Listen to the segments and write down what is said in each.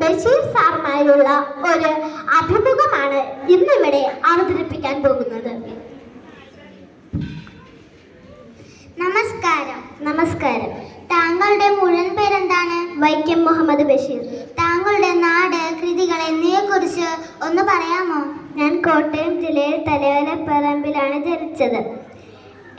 ബഷീർ സാറുമായുള്ള ഒരു അഭിമുഖമാണ് ഇന്നിവിടെ അവതരിപ്പിക്കാൻ പോകുന്നത്. നമസ്കാരം. നമസ്കാരം. താങ്കളുടെ മുഴുവൻ പേരെന്താണ്? വൈക്കം മുഹമ്മദ് ബഷീർ. താങ്കളുടെ നാട് കൃതികൾ എന്നിവയെക്കുറിച്ച് ഒന്ന് പറയാമോ? ഞാൻ കോട്ടയം ജില്ലയിൽ തലയോലപ്പറമ്പിലാണ് ജനിച്ചത്.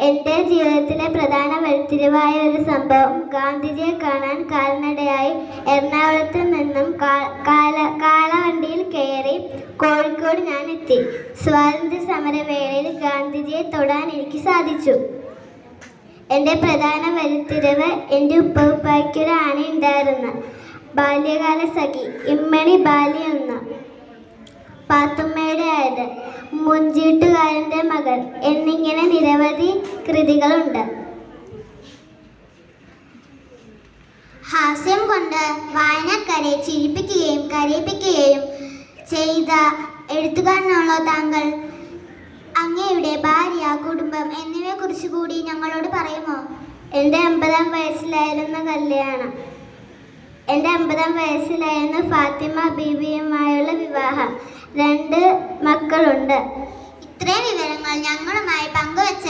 എന്റെ ജീവിതത്തിലെ പ്രധാന വഴിത്തിരിവായ ഒരു സംഭവം ഗാന്ധിജിയെ കാണാൻ കാൽനടയായി എറണാകുളത്ത് നിന്നും കാ- കാല കാളവണ്ടിയിൽ കയറി കോഴിക്കോട് ഞാൻ എത്തി. സ്വാതന്ത്ര്യ സമരവേളയിൽ ഗാന്ധിജിയെ തൊടാൻ എനിക്ക് സാധിച്ചു. എന്റെ പ്രധാന വഴിത്തിരിവ് എന്റെ ഉപ്പുപ്പായ്ക്കൊരു ആന ഉണ്ടായിരുന്നു ബാല്യകാല സഖി ഇമ്മണി ബാലി എന്ന പാത്തുമ്മയുടെ ആയത്. മുഞ്ചീട്ടുകാരന്റെ മകൾ എന്നിങ്ങനെ നിരവധി കൃതികളുണ്ട്. ഹാസ്യം കൊണ്ട് വായനക്കാരെ ചിരിപ്പിക്കുകയും കരയിപ്പിക്കുകയും ചെയ്ത എഴുത്തുകാരനാണോ താങ്കൾ. അങ്ങയുടെ ഭാര്യ കുടുംബം എന്നിവയെക്കുറിച്ച് കൂടി ഞങ്ങളോട് പറയുമോ? എന്റെ അമ്പതാം വയസ്സിലായിരുന്ന കല്യാണം. എന്റെ അമ്പതാം വയസ്സിലായിരുന്നു ഫാത്തിമ ബീവിയുമായുള്ള വിവാഹം. രണ്ട് മക്കളുണ്ട്. ഇത്രയും വിവരങ്ങൾ ഞങ്ങളുമായി പങ്കുവച്ചതിന്